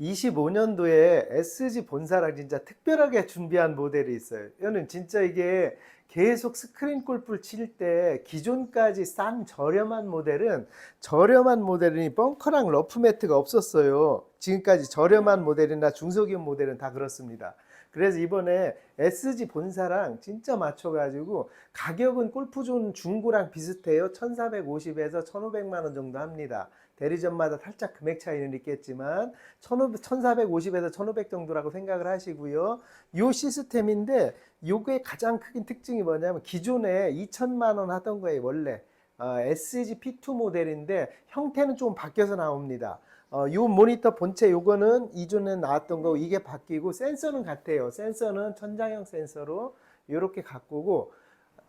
25년도에 SG 본사랑 진짜 특별하게 준비한 모델이 있어요. 이거는 진짜 이게 계속 스크린 골프를 칠 때 기존까지 싼 저렴한 모델은 저렴한 모델이 벙커랑 러프 매트가 없었어요. 지금까지 저렴한 모델이나 중소기업 모델은 다 그렇습니다. 그래서 이번에 SG 본사랑 진짜 맞춰가지고 가격은 골프존 중고랑 비슷해요. 1,450에서 1,500만 원 정도 합니다. 대리점마다 살짝 금액 차이는 있겠지만 1,500, 1,450에서 1,500 정도라고 생각을 하시고요. 요 시스템인데 요게 가장 큰 특징이 뭐냐면 기존에 2천만 원 하던 거예요 원래 어, SG P2 모델인데 형태는 좀 바뀌어서 나옵니다. 어, 요 모니터 본체 요거는 이전에 나왔던 거 이게 바뀌고 센서는 같아요. 센서는 천장형 센서로 요렇게 바꾸고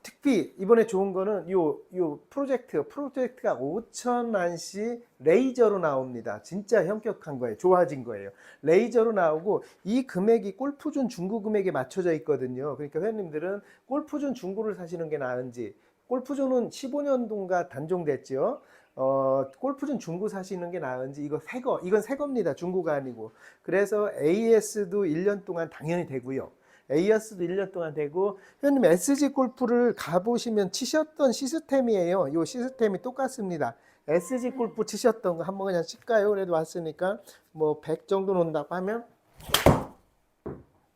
특히 이번에 좋은 거는 요, 요 프로젝트, 프로젝트가 5천만시 레이저로 나옵니다. 진짜 현격한 거예요. 좋아진 거예요. 레이저로 나오고 이 금액이 골프존 중고 금액에 맞춰져 있거든요. 그러니까 회원님들은 골프존 중고를 사시는 게 나은지 골프존은 15년도인가 단종됐죠. 어, 골프존 중고 사시는 게 나은지 이거 새거 이건 새 겁니다. 중고가 아니고. 그래서 AS도 1년 동안 당연히 되고요. AS도 1년 동안 되고 현님 SG 골프를 가보시면 치셨던 시스템이에요. 이 시스템이 똑같습니다. SG 골프 치셨던 거 한번 그냥 칠까요? 그래도 왔으니까 뭐 100 정도 논다고 하면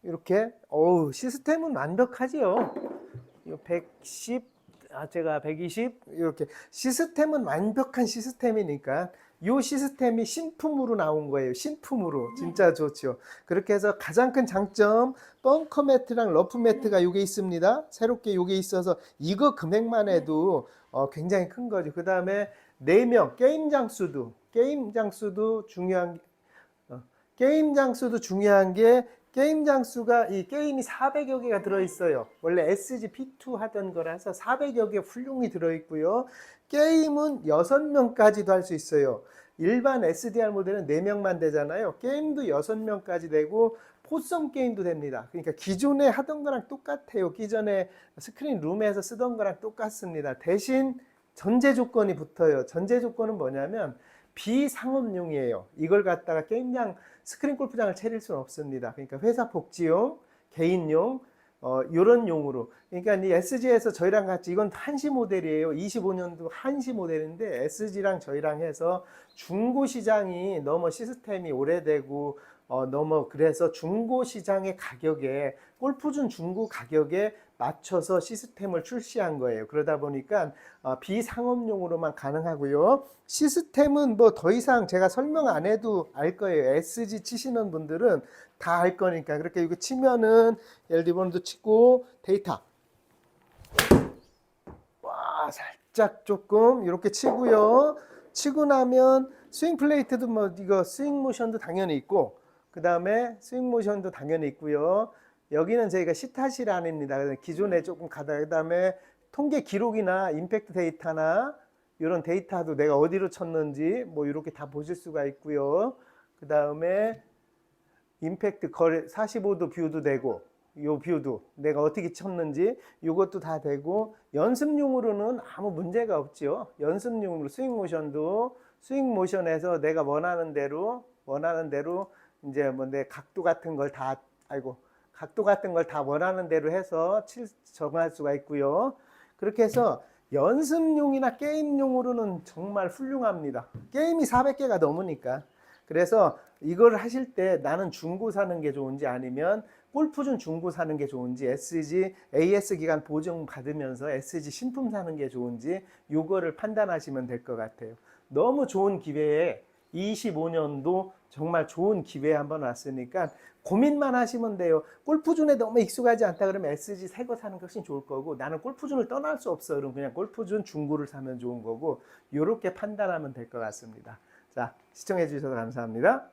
이렇게 어우 시스템은 완벽하지요. 이 110, 아 제가 120 이렇게 시스템은 완벽한 시스템이니까 이 시스템이 신품으로 나온 거예요. 신품으로 진짜 좋죠. 그렇게 해서 가장 큰 장점 벙커 매트랑 러프 매트가 이게 있습니다. 새롭게 이게 있어서 이거 금액만 해도 어, 굉장히 큰 거죠. 그 다음에 4명 게임 장수도 게임 장수도 중요한 어, 게임 장수도 중요한 게 게임 장수가 이 게임이 400여 개가 들어있어요. 원래 SG P2 하던 거라서 400여 개 훌륭히 들어있고요. 게임은 6명까지도 할 수 있어요. 일반 SDR 모델은 4명만 되잖아요. 게임도 6명까지 되고 포성 게임도 됩니다. 그러니까 기존에 하던 거랑 똑같아요. 기존에 스크린 룸에서 쓰던 거랑 똑같습니다. 대신 전제 조건이 붙어요. 전제 조건은 뭐냐면 비상업용이에요. 이걸 갖다가 게임장 스크린 골프장을 차릴 수는 없습니다. 그러니까 회사 복지용, 개인용, 어, 요런 용으로. 그러니까 이 SG에서 저희랑 같이 이건 한시 모델이에요. 25년도 한시 모델인데 SG랑 저희랑 해서 중고 시장이 너무 시스템이 오래되고 어, 너무 그래서 중고 시장의 가격에 골프존 중고 가격에 맞춰서 시스템을 출시한 거예요. 그러다 보니까 어, 비상업용으로만 가능하고요. 시스템은 뭐 더 이상 제가 설명 안 해도 알 거예요. SG 치시는 분들은 다 알 거니까 그렇게 이거 치면은 LD번도 치고 데이터 와 살짝 조금 이렇게 치고요. 치고 나면 스윙 플레이트도 뭐 이거 스윙 모션도 당연히 있고 그 다음에 스윙 모션도 당연히 있고요. 여기는 저희가 시타시란입니다. 그래서 기존에 조금 가다 그 다음에 통계 기록이나 임팩트 데이터나 이런 데이터도 내가 어디로 쳤는지 뭐 이렇게 다 보실 수가 있고요. 그 다음에 임팩트 거리 45도 뷰도 되고 요 뷰도 내가 어떻게 쳤는지 이것도 다 되고 연습용으로는 아무 문제가 없지요. 연습용으로 스윙 모션도 스윙 모션에서 내가 원하는 대로 원하는 대로 이제 뭐 내 각도 같은 걸 다 아이고 각도 같은 걸 다 원하는 대로 해서 칠, 정할 수가 있고요. 그렇게 해서 연습용이나 게임용으로는 정말 훌륭합니다. 게임이 400개가 넘으니까. 그래서 이걸 하실 때 나는 중고 사는 게 좋은지 아니면 골프존 중고 사는 게 좋은지 SG AS 기간 보증 받으면서 SG 신품 사는 게 좋은지 요거를 판단하시면 될 것 같아요. 너무 좋은 기회에 25년도 정말 좋은 기회에 한번 왔으니까 고민만 하시면 돼요. 골프존에 너무 익숙하지 않다 그러면 SG 새 거 사는 것이 좋을 거고 나는 골프존을 떠날 수 없어 그럼 그냥 골프존 중고를 사면 좋은 거고 이렇게 판단하면 될 것 같습니다. 자 시청해 주셔서 감사합니다.